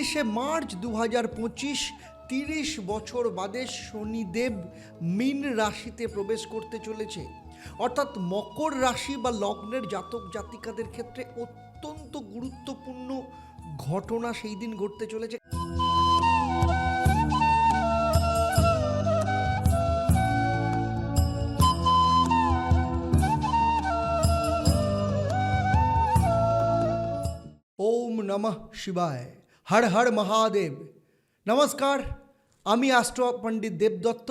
উনত্রিশে মার্চ দু হাজার পঁচিশ, তিরিশ বছর বাদে শনিদেব মীন রাশিতে প্রবেশ করতে চলেছে। অর্থাৎ মকর রাশি বা লগ্নের জাতক জাতিকাদের ক্ষেত্রে অত্যন্ত গুরুত্বপূর্ণ ঘটনা সেই দিন ঘটতে চলেছে। ওম নমঃ শিবায়। হর হর মহাদেব। নমস্কার, আমি অ্যাস্ট্রো পণ্ডিত দেবদত্ত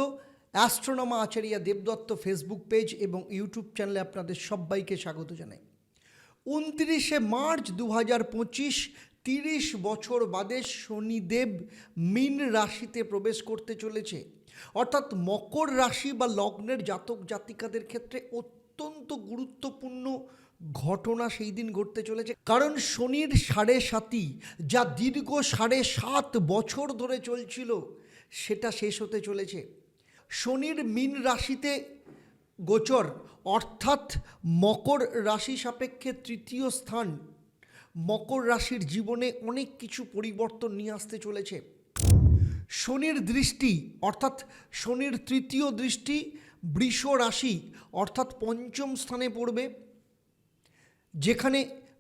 অ্যাস্ট্রোনমা আচার্য দেবদত্ত ফেসবুক পেজ এবং ইউটিউব চ্যানেলে আপনাদের সবাইকে স্বাগত জানাই। উনত্রিশে মার্চ দু হাজার পঁচিশ, তিরিশ বছর বাদে শনিদেব মীন রাশিতে প্রবেশ করতে চলেছে। অর্থাৎ মকর রাশি বা লগ্নের জাতক জাতিকাদের ক্ষেত্রে অত্যন্ত গুরুত্বপূর্ণ ঘটনা সেই দিন ঘটতে চলেছে। কারণ শনির সাড়ে সাতি যা দীর্ঘ সাড়ে সাত বছর ধরে চলছিল, সেটা শেষ হতে চলেছে। শনির মিন রাশিতে গোচর, অর্থাৎ মকর রাশি সাপেক্ষে তৃতীয় স্থান। মকর রাশির জীবনে অনেক কিছু পরিবর্তন নিয়ে আসতে চলেছে। শনির দৃষ্টি, অর্থাৎ শনির তৃতীয় দৃষ্টি বৃষ রাশি, অর্থাৎ পঞ্চম স্থানে পড়বে। যেখানে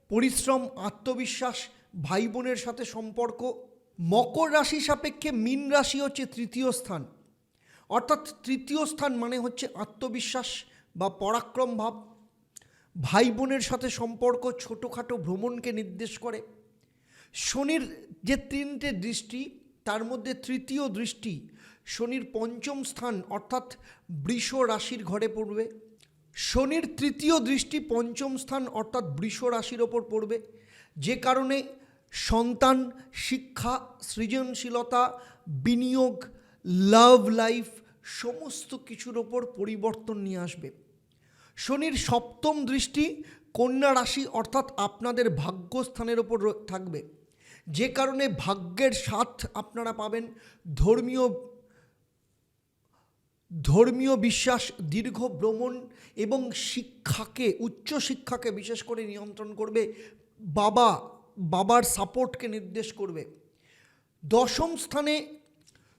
পরিশ্রম, আত্মবিশ্বাস ভাই বোনের সাথে সম্পর্ক, মকর রাশি সাপেক্ষে মীন রাশি হচ্ছে তৃতীয় স্থান। অর্থাৎ তৃতীয় স্থান মানে হচ্ছে আত্মবিশ্বাস বা পরাক্রম ভাব। ভাই বোনের সাথে সম্পর্ক ছোটোখাটো ভ্রমণকে নির্দেশ করে। শনির যে তিনটে দৃষ্টি, তার মধ্যে তৃতীয় দৃষ্টি শনির পঞ্চম স্থান, অর্থাৎ বৃষ রাশির ঘরে পড়বে। শনির তৃতীয় দৃষ্টি পঞ্চম স্থান অর্থাৎ বৃষ রাশির ওপর পড়বে। যে কারণে সন্তান, শিক্ষা, সৃজনশীলতা, বিনিয়োগ, লাভ লাইফ সমস্ত কিছুর ওপর পরিবর্তন নিয়ে আসবে। শনির সপ্তম দৃষ্টি কন্যা রাশি অর্থাৎ আপনাদের ভাগ্যস্থানের ওপর থাকবে। যে কারণে ভাগ্যের সাথ আপনারা পাবেন। ধর্মীয় ধর্মীয় বিশ্বাস, দীর্ঘ ভ্রমণ এবং শিক্ষাকে, উচ্চ শিক্ষাকে বিশেষ করে নিয়ন্ত্রণ করবে, বাবা, বাবার সাপোর্টকে নির্দেশ করবে। দশম স্থানে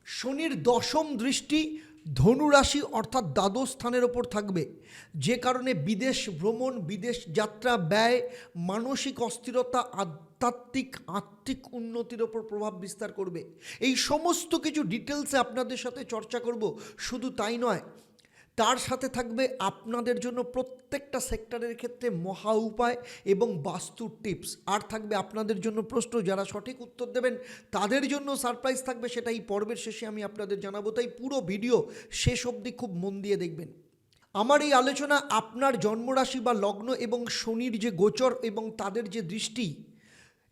শনির দশম দৃষ্টি ধনুরাশি অর্থাৎ দ্বাদশ স্থানের ওপর থাকবে। যে কারণে বিদেশ ভ্রমণ, বিদেশ যাত্রা, ব্যয়, মানসিক অস্থিরতা, আধ্যাত্মিক, আর্থিক উন্নতির ওপর প্রভাব বিস্তার করবে। এই সমস্ত কিছু ডিটেলসে আপনাদের সাথে চর্চা করব। শুধু তাই নয় তার সাথে থাকবে আপনাদের জন্য প্রত্যেকটা সেক্টরের ক্ষেত্রে মহা উপায় এবং বাস্তু টিপস। আর থাকবে আপনাদের জন্য প্রশ্ন, যারা সঠিক উত্তর দেবেন, তাদের জন্য সারপ্রাইজ থাকবে সেটা এই পর্বের শেষে আমি আপনাদের জানাব। তাই পুরো ভিডিও শেষ অবধি খুব মন দিয়ে দেখবেন। আমার এই আলোচনা আপনার জন্মরাশি বা লগ্ন এবং শনির যে গোচর এবং তাদের যে দৃষ্টি,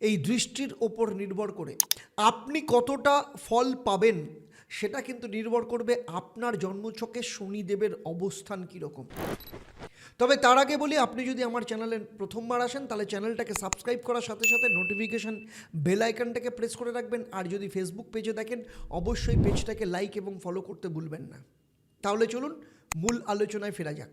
এই দৃষ্টির ওপর নির্ভর করে। আপনি কতটা ফল পাবেন সেটা কিন্তু নির্ভর করবে আপনার জন্মছকে শনিদেবের অবস্থান কীরকম। তবে তার আগে বলি, আপনি যদি আমার চ্যানেলে প্রথমবার আসেন, তাহলে চ্যানেলটাকে সাবস্ক্রাইব করার সাথে সাথে নোটিফিকেশান বেল আইকনটাকে প্রেস করে রাখবেন। আর যদি ফেসবুক পেজে দেখেন, অবশ্যই পেজটাকে লাইক এবং ফলো করতে ভুলবেন না। তাহলে চলুন মূল আলোচনায় ফেরা যাক।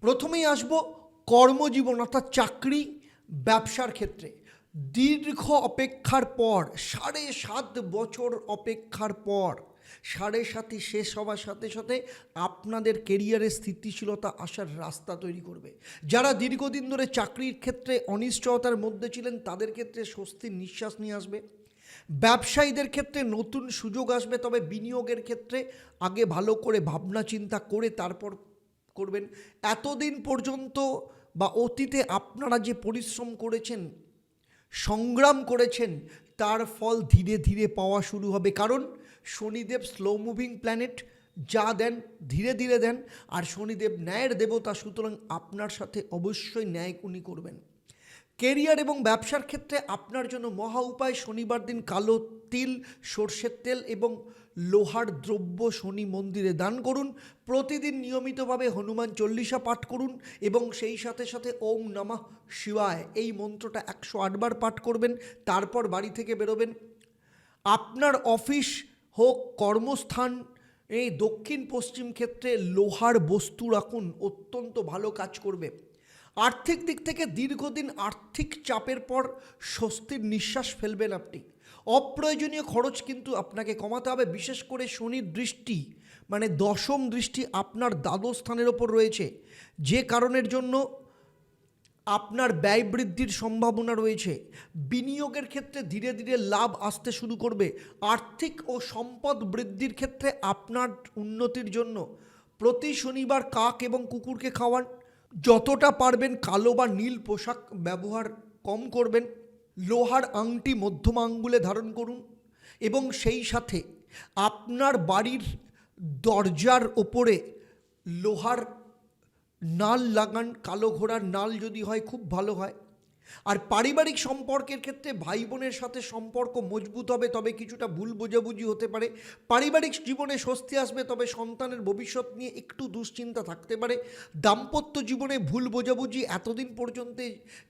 প্রথমেই আসব কর্মজীবন, অর্থাৎ চাকরি, ব্যবসার ক্ষেত্রে। দীর্ঘ অপেক্ষার পর, সাড়ে সাত বছর অপেক্ষার পর সাড়ে সাতই শেষ হওয়ার সাথে সাথে আপনাদের কেরিয়ারের স্থিতিশীলতা আসার রাস্তা তৈরি করবে। যারা দীর্ঘদিন ধরে চাকরির ক্ষেত্রে অনিশ্চয়তার মধ্যে ছিলেন, তাদের ক্ষেত্রে স্বস্তির নিঃশ্বাস নিয়ে আসবে। ব্যবসায়ীদের ক্ষেত্রে নতুন সুযোগ আসবে, তবে বিনিয়োগের ক্ষেত্রে আগে ভালো করে ভাবনা চিন্তা করে তারপর করবেন। এতদিন পর্যন্ত বা অতীতে আপনারা যে পরিশ্রম করেছেন, সংগ্রাম করেছেন, তার ফল ধীরে ধীরে পাওয়া শুরু হবে। কারণ শনিদেব স্লো মুভিং প্ল্যানেট যা দেন, ধীরে ধীরে দেন, আর শনিদেব ন্যায়ের দেবতা, সুতরাং আপনার সাথে অবশ্যই ন্যায় উনি করবেন। কেরিয়ার এবং ব্যবসার ক্ষেত্রে আপনার জন্য মহা উপায় শনিবার দিন কালো তিল, সর্ষের তেল এবং লোহার দ্রব্য শনি মন্দিরে দান করুন। প্রতিদিন নিয়মিতভাবে হনুমান চল্লিশা পাঠ করুন এবং সেই সাথে সাথে ওম নমঃ শিবায় এই মন্ত্রটা একশো আটবার পাঠ করবেন, তারপর বাড়ি থেকে বেরোবেন। আপনার অফিস হোক, কর্মস্থান, এই দক্ষিণ পশ্চিম ক্ষেত্রে লোহার বস্তু রাখুন, অত্যন্ত ভালো কাজ করবে। আর্থিক দিক থেকে দীর্ঘদিন আর্থিক চাপের পর স্বস্তির নিঃশ্বাস ফেলবেন আপনি। অপ্রয়োজনীয় খরচ কিন্তু আপনাকে কমাতে হবে, বিশেষ করে শনির দৃষ্টি মানে দশম দৃষ্টি আপনার দ্বাদশ স্থানের ওপর রয়েছে। যে কারণের জন্য আপনার ব্যয় বৃদ্ধির সম্ভাবনা রয়েছে। বিনিয়োগের ক্ষেত্রে ধীরে ধীরে লাভ আসতে শুরু করবে। আর্থিক ও সম্পদ বৃদ্ধির ক্ষেত্রে আপনার উন্নতির জন্য প্রতি শনিবার কাক এবং কুকুরকে খাওয়ান। যতটা পারবেন কালো বা নীল পোশাক ব্যবহার কম করবেন। লোহার আংটি মধ্যম আঙ্গুলে ধারণ করুন এবং সেই সাথে আপনার বাড়ির দরজার ওপরে লোহার নাল লাগান কালো ঘোড়ার নাল যদি হয় খুব ভালো হয়। আর পারিবারিক সম্পর্কের ক্ষেত্রে ভাই বোনের সাথে সম্পর্ক মজবুত হবে, তবে কিছুটা ভুল বোঝাবুঝি হতে পারে। পারিবারিক জীবনে স্বস্তি আসবে, তবে সন্তানের ভবিষ্যৎ নিয়ে একটু দুশ্চিন্তা থাকতে পারে। দাম্পত্য জীবনে ভুল বোঝাবুঝি এতদিন পর্যন্ত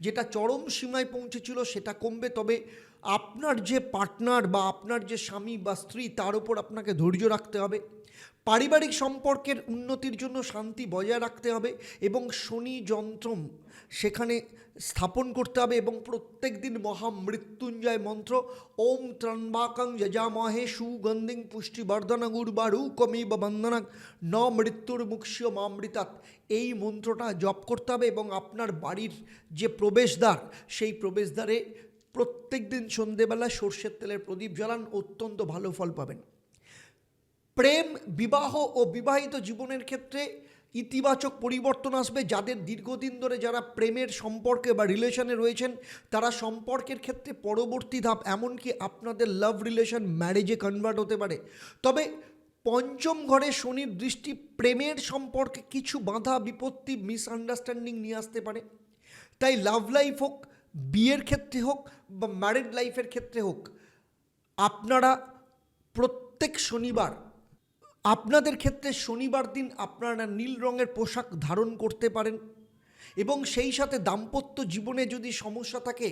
যেটা চরম সীমায় পৌঁছেছিল সেটা কমবে, তবে আপনার যে পার্টনার বা আপনার যে স্বামী বা স্ত্রী, তার উপর আপনাকে ধৈর্য রাখতে হবে। পারিবারিক সম্পর্কের উন্নতির জন্য শান্তি বজায় রাখতে হবে এবং শনি যন্ত্রম সেখানে স্থাপন করতে হবে এবং প্রত্যেক দিন মহামৃত্যুঞ্জয় মন্ত্র, ওম ত্রম্বাকং যজামহে সুগন্ধিং পুষ্টিবর্ধনগুর বারু কমিব বন্দনাক ন মৃত্যুর মুখ্য মামৃতাৎ। এই মন্ত্রটা জপ করতে হবে এবং আপনার বাড়ির যে প্রবেশদ্বার, সেই প্রবেশদ্বারে প্রত্যেক দিন সন্ধেবেলা সর্ষের তেলের প্রদীপ জ্বালান, অত্যন্ত ভালো ফল পাবেন। প্রেম, বিবাহ ও বিবাহিত জীবনের ক্ষেত্রে ইতিবাচক পরিবর্তন আসবে যাদের দীর্ঘদিন ধরে যারা প্রেমের সম্পর্কে বা রিলেশনে রয়েছেন, তারা সম্পর্কের ক্ষেত্রে পরবর্তী ধাপ, এমনকি আপনাদের লাভ রিলেশন ম্যারেজে কনভার্ট হতে পারে। তবে পঞ্চম ঘরে শনির দৃষ্টি প্রেমের সম্পর্কে কিছু বাধা, বিপত্তি মিসআন্ডারস্ট্যান্ডিং নিয়ে আসতে পারে। তাই লাভ লাইফ হোক, বিয়ের ক্ষেত্রে হোক বা ম্যারিড লাইফের ক্ষেত্রে হোক, আপনারা প্রত্যেক শনিবার আপনাদের ক্ষেত্রে শনিবার দিন আপনারা নীল রঙের পোশাক ধারণ করতে পারেন এবং সেই সাথে দাম্পত্য জীবনে যদি সমস্যা থাকে,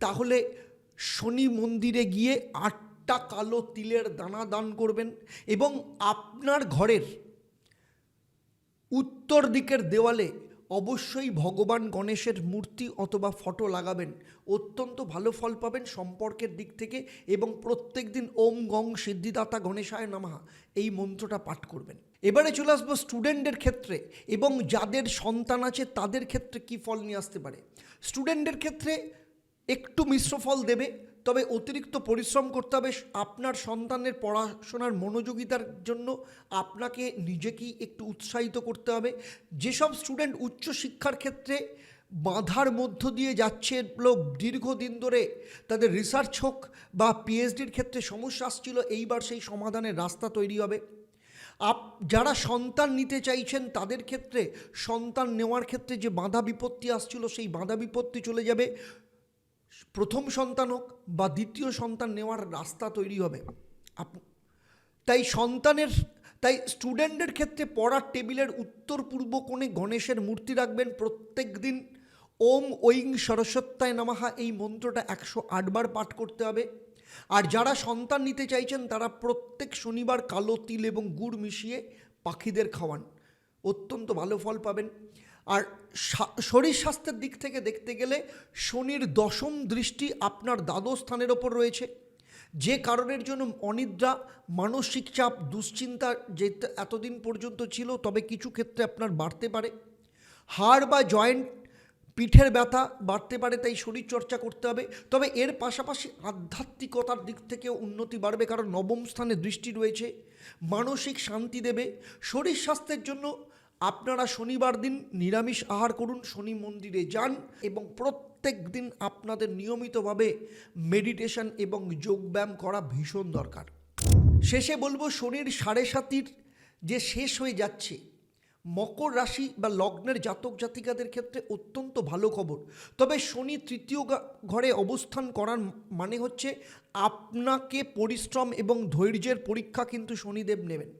তাহলে শনি মন্দিরে গিয়ে আটটা কালো তিলের দানা দান করবেন এবং আপনার ঘরের উত্তর দিকের দেওয়ালে অবশ্যই ভগবান গণেশের মূর্তি অথবা ফটো লাগাবেন। অত্যন্ত ভালো ফল পাবেন সম্পর্কের দিক থেকে এবং প্রত্যেক দিন ওম গং সিদ্ধিদাতা গণেশায় নামা। এই মন্ত্রটা পাঠ করবেন। এবারে চলে আসব স্টুডেন্টের ক্ষেত্রে এবং যাদের সন্তান আছে তাদের ক্ষেত্রে কি ফল নিয়ে আসতে পারে। স্টুডেন্টের ক্ষেত্রে একটু মিশ্র ফল দেবে। তবে অতিরিক্ত পরিশ্রম করতে হবে। আপনার সন্তানের পড়াশোনার মনোযোগিতার জন্য আপনাকে নিজেকেই একটু উৎসাহিত করতে হবে। যেসব স্টুডেন্ট উচ্চ শিক্ষার ক্ষেত্রে বাধার মধ্য দিয়ে যাচ্ছে লোক দীর্ঘদিন ধরে, তাদের রিসার্চ হোক বা পিএইচডির ক্ষেত্রে সমস্যা আসছিল, এইবার সেই সমাধানের রাস্তা তৈরি হবে। আপ, যারা সন্তান নিতে চাইছেন, তাদের ক্ষেত্রে সন্তান নেওয়ার ক্ষেত্রে যে বাধা বিপত্তি আসছিল, সেই বাধা বিপত্তি চলে যাবে। প্রথম সন্তান হোক বা দ্বিতীয় সন্তান নেওয়ার রাস্তা তৈরি হবে। তাই সন্তানের, তাই স্টুডেন্টের ক্ষেত্রে পড়ার টেবিলের উত্তর পূর্ব কোণে গণেশের মূর্তি রাখবেন। প্রত্যেক দিন ওম ঐং সরস্বত্যায় নামাহা এই মন্ত্রটা একশো আটবার পাঠ করতে হবে। আর যারা সন্তান নিতে চাইছেন, তারা প্রত্যেক শনিবার কালো তিল এবং গুড় মিশিয়ে পাখিদের খাওয়ান। অত্যন্ত ভালো ফল পাবেন। আর শরীর স্বাস্থ্যের দিক থেকে দেখতে গেলে শনির দশম দৃষ্টি আপনার দ্বাদশ স্থানের ওপর রয়েছে। যে কারণের জন্য অনিদ্রা, মানসিক চাপ, দুশ্চিন্তা যে এতদিন পর্যন্ত ছিল, তবে কিছু ক্ষেত্রে আপনার বাড়তে পারে। হাড় বা জয়েন্ট, পিঠের ব্যথা বাড়তে পারে, তাই শরীর চর্চা করতে হবে। তবে এর পাশাপাশি আধ্যাত্মিকতার দিক থেকেও উন্নতি বাড়বে, কারণ নবম স্থানে দৃষ্টি রয়েছে। মানসিক শান্তি দেবে। শরীর স্বাস্থ্যের জন্য আপনারা শনিবার দিন নিরামিষ আহার করুন, শনি মন্দিরে যান এবং প্রত্যেক দিন আপনাদের নিয়মিতভাবে মেডিটেশন এবং যোগব্যায়াম করা ভীষণ দরকার। শেষে বলব, শনির সাড়ে সাতির যে শেষ হয়ে যাচ্ছে, মকর রাশি বা লগ্নের জাতক জাতিকাদের ক্ষেত্রে অত্যন্ত ভালো খবর। তবে শনি তৃতীয় ঘরে অবস্থান করার মানে হচ্ছে, আপনাকে পরিশ্রম এবং ধৈর্যের পরীক্ষা কিন্তু শনিদেব নেবেন।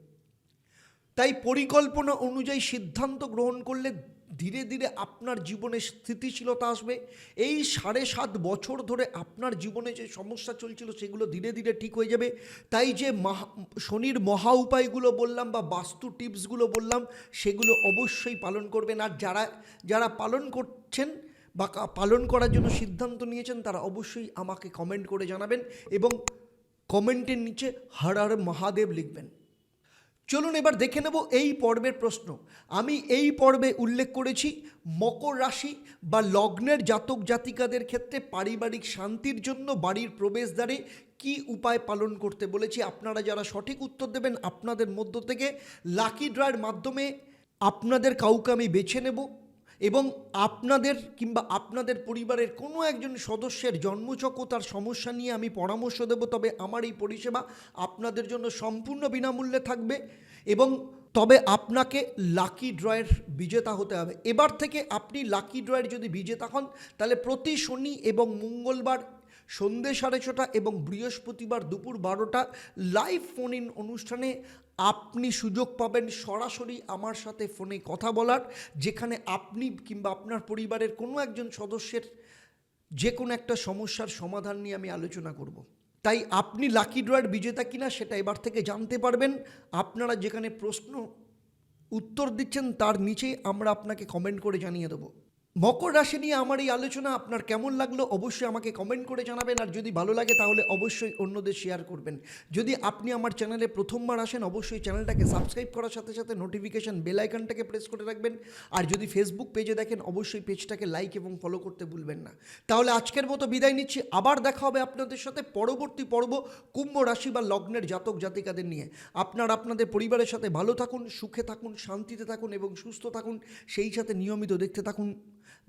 তাই পরিকল্পনা অনুযায়ী সিদ্ধান্ত গ্রহণ করলে ধীরে ধীরে আপনার জীবনে স্থিতিশীলতা আসবে। এই সাড়ে সাত বছর ধরে আপনার জীবনে যে সমস্যা চলছিল সেগুলো ধীরে ধীরে ঠিক হয়ে যাবে। তাই যে মাহা, শনির মহা উপায়গুলো বললাম বা বাস্তু টিপসগুলো বললাম, সেগুলো অবশ্যই পালন করবেন। আর যারা যারা পালন করছেন বা পালন করার জন্য সিদ্ধান্ত নিয়েছেন, তারা অবশ্যই আমাকে কমেন্ট করে জানাবেন এবং কমেন্টের নিচে হর হর মহাদেব লিখবেন। চলুন এবার দেখে নেব এই পর্বের প্রশ্ন। আমি এই পর্বে উল্লেখ করেছি মকর রাশি বা লগ্নের জাতক জাতিকাদের ক্ষেত্রে পারিবারিক শান্তির জন্য বাড়ির প্রবেশদ্বারে কি উপায় পালন করতে বলেছি। আপনারা যারা সঠিক উত্তর দেবেন আপনাদের মধ্য থেকে লাকি ড্রয়ের মাধ্যমে আপনাদের কাউকে আমি বেছে নেব। এবং আপনাদের কিংবা আপনাদের পরিবারের কোনো একজন সদস্যের জন্মচকতার তার সমস্যা নিয়ে আমি পরামর্শ দেব, তবে আমার এই পরিষেবা আপনাদের জন্য সম্পূর্ণ বিনামূল্যে থাকবে এবং তবে আপনাকে লাকি ড্রয়ের বিজেতা হতে হবে। এবার থেকে আপনি লাকি ড্রয়ের যদি বিজেতা হন, তাহলে প্রতি শনি এবং মঙ্গলবার সন্ধ্যে সাড়ে ছটা এবং বৃহস্পতিবার দুপুর বারোটা লাইভ ফোন ইন অনুষ্ঠানে আপনি সুযোগ পাবেন সরাসরি আমার সাথে ফোনে কথা বলার, যেখানে আপনি কিংবা আপনার পরিবারের কোনো একজন সদস্যের যে কোনো একটা সমস্যার সমাধান নিয়ে আমি আলোচনা করব। তাই আপনি লাকি ড্রয়ের বিজেতা কিনা সেটা এবার থেকে জানতে পারবেন। আপনারা যেখানে প্রশ্ন উত্তর দিচ্ছেন তার নিচেই আমরা আপনাকে কমেন্ট করে জানিয়ে দেবো। মকর রাশি নিয়ে আমার এই আলোচনা আপনার কেমন লাগল অবশ্যই আমাকে কমেন্ট করে জানাবেন। আর যদি ভালো লাগে তাহলে অবশ্যই অন্যদের শেয়ার করবেন। যদি আপনি আমার চ্যানেলে প্রথমবার আসেন, অবশ্যই চ্যানেলটাকে সাবস্ক্রাইব করার সাথে সাথে নোটিফিকেশান বেল আইকনটাকে প্রেস করে রাখবেন। আর যদি ফেসবুক পেজে দেখেন, অবশ্যই পেজটাকে লাইক এবং ফলো করতে ভুলবেন না। তাহলে আজকের মতো বিদায় নিচ্ছি। আবার দেখা হবে আপনাদের সাথে পরবর্তী পর্ব কুম্ভ রাশি বা লগ্নের জাতক জাতিকাদের নিয়ে। আপনার আপনাদের পরিবারের সাথে ভালো থাকুন, সুখে থাকুন, শান্তিতে থাকুন এবং সুস্থ থাকুন। সেই সাথে নিয়মিত দেখতে থাকুন।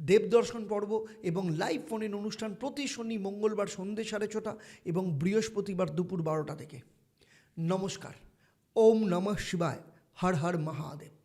দেবদর্শন পর্ব এবং লাইভ ফোনের অনুষ্ঠান প্রতি শনি, মঙ্গলবার সন্ধ্যে সাড়ে ছটা এবং বৃহস্পতিবার দুপুর বারোটা থেকে। নমস্কার। ওম নমঃ শিবায়। হর হর মহাদেব।